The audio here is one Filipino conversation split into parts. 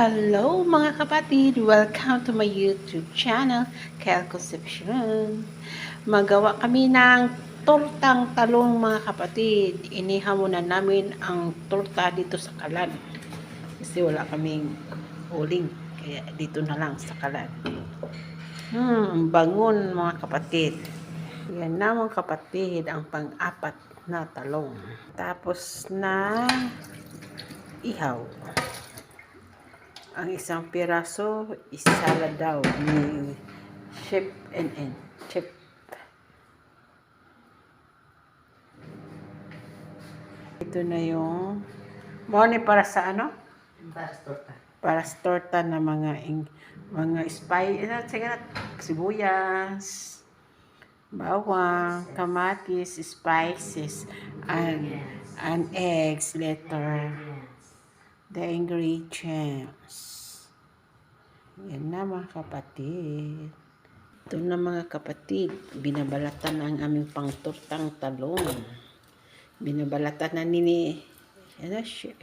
Hello mga kapatid! Welcome to my YouTube channel, Kel Concepcion. Magawa kami ng tortang talong mga kapatid. Inihaw muna namin ang torta dito sa kalan. Kasi wala kaming uling. Kaya dito na lang sa kalan. Hmm, bangon mga kapatid. Yan na mga kapatid, ang pang-apat na talong. Tapos na ihaw. Ang isang piraso, isala daw ni Chef NN. Chef. Ito na yung money para sa ano? Para sa torta. Para sa torta na mga ing, mga spice, ano, sige na, sibuyas, bawang, kamatis, spices, and, and eggs later. The ingredients. Yan na mga kapatid. Ito na mga kapatid. Binabalatan na ang aming pangtortang talong. Binabalatan na ni ano, Chef,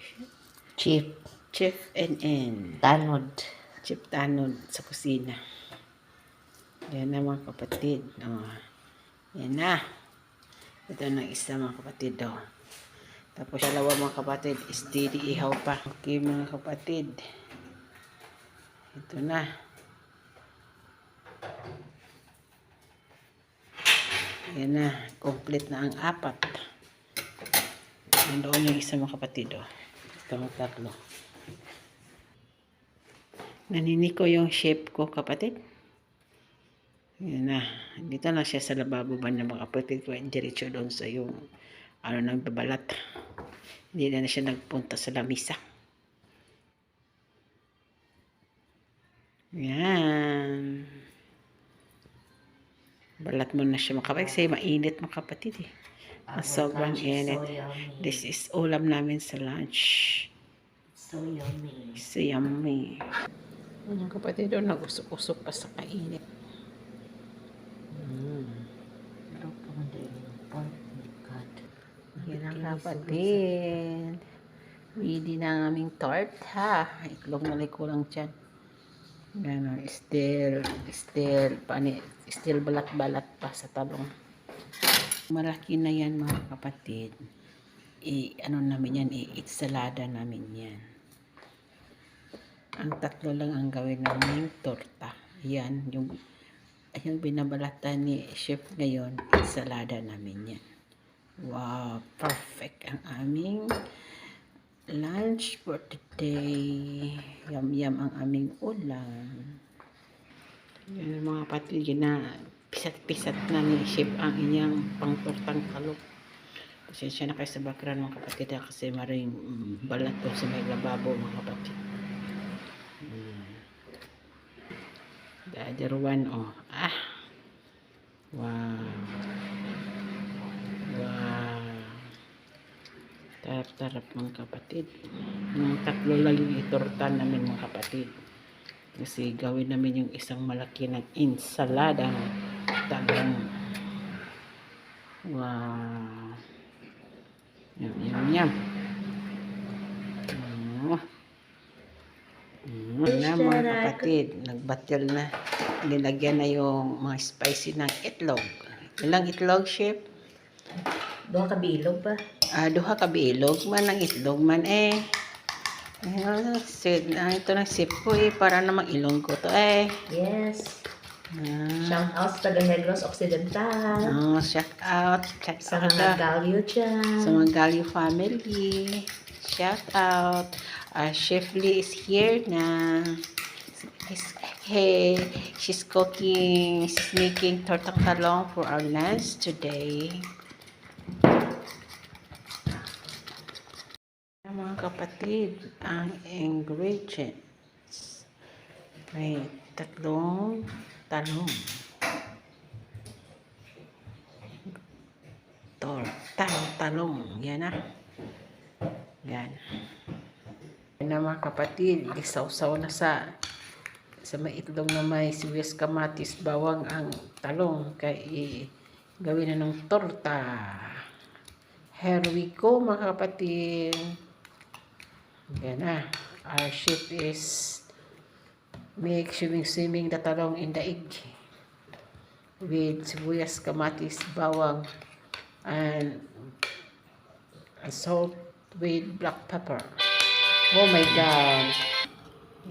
Chip. Chef NN. Tanod. Chef Tanod sa kusina. Yan na mga kapatid. Oh. Yan na. Ito na isa mga kapatid. Oh. Tapos dalawa mga kapatid, steady ihaw pa. Okay mga kapatid. Ito na. Yan na. Complete na ang apat. Nandoon yung isa mga kapatid. Oh. Ito mga tatlo. Naniniko yung shape ko kapatid. Yan na. Dito na siya sa lababo ba ng mga kapatid ko. Diretso doon sa yung ano nang babalat. Hindi na, na siya nagpunta sa lamisa. Yan. Balat mo na siya mga kapatid. Kasi mainit mga kapatid eh. Ang sobrang init. So. This is ulam namin sa lunch. So yummy. So yummy. Mga kapatid doon, nag-usok-usok pa sa kainit. Mm. Pero kung hindi yung pork, hindi cut. Ang kapatid. Ready na ang aming tart, ha? Itlog na ko lang dyan. Yan, o, still, still, pani, still balat-balat pa sa talong. Malaki na yan, mga kapatid. I, ano namin yan, i-itsalada namin yan. Ang tatlo lang ang gawin namin torta. Yan, yung, yung binabalatan ni chef ngayon, itsalada namin yan. Wow, perfect ang aming lunch for today. Yum-yum ang aming ulam. Yan mga kapatid, yun na pisat-pisat na ni Chef ang inyang pangtortang kalok. Pasensya na kayo sa background mga kapatid kasi maring mm, balat doon sa may lababo mga kapatid. Hmm. The other one, oh. Ah! Wow. Tarap-tarap mga kapatid. Yung tatlo lang yung itorta namin mga kapatid. Kasi gawin namin yung isang malaki ng insalada talong. Wow. Yum, yum, yum. Mm. Mm, na mga kapatid. Nagbatyal na. Nilagyan na yung mga spicy ng itlog. Ilang itlog, chef? Doon ka bilog ba? Ah, duha ka bilog man ang itlog man eh. Ayun, sid, ah, ito ng sip ko eh, para namang ilong ko to eh. Yes. Ah, Shout out sa Negros Occidental. oh, shout out, shout Sa out mga ah, galyo dyan. sa mga Galio family. Shout out. Ah, Chef Lee is here na. He's- Hey, she's cooking, she's making tortang talong for our lunch today. Mga kapatid, ang ingredients. May tatlong talong. Tortang talong. Yan na. Yan. Yan na mga kapatid. Isaw-saw na sa sa may itlog na may sibuyas kamatis bawang ang talong kay gawin na ng torta. Here we go mga kapatid. Yan na. our chef is make swimming-swimming the talong in the egg with sibuyas, kamatis, bawang, and salt with black pepper. Oh my God!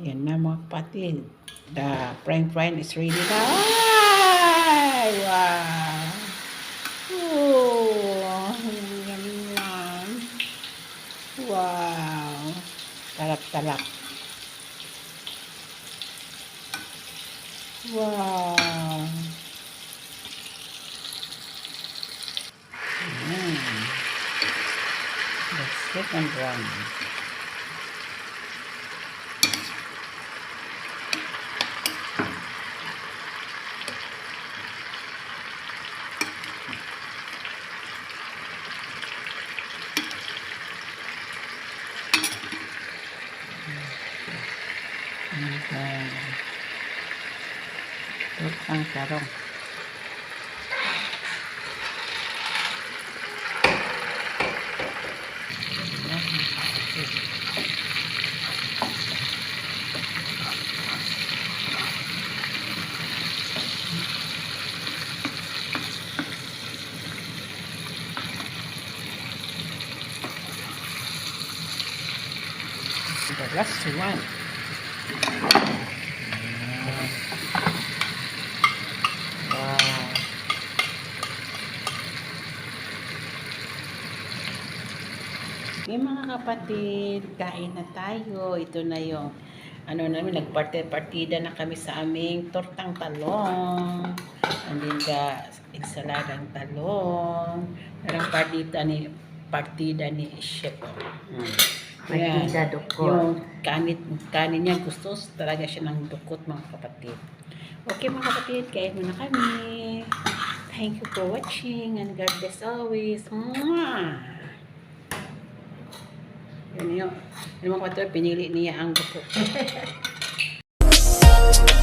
Yan na mga kapatid. The frying pan is ready na. Ay! Wow! Oh! Yum, yum. Wow! Talap-talap. Wow! Mm. The second one. Okay. Được, ăn chả đông the restaurant. Okay mga kapatid, kain na tayo. Ito na yung ano namin, nagpartida na kami sa aming tortang talong. Andin ka, ensaladang talong. Parang partida ni partida ni Chef. Hmm. Partida dukot. Yung kanit, kanin niya gusto talaga siya ng dukot mga kapatid. Okay mga kapatid, kain muna kami. Thank you for watching and God bless always. Mwah! niyo. Ano mga kapatid, pinili niya ang buko.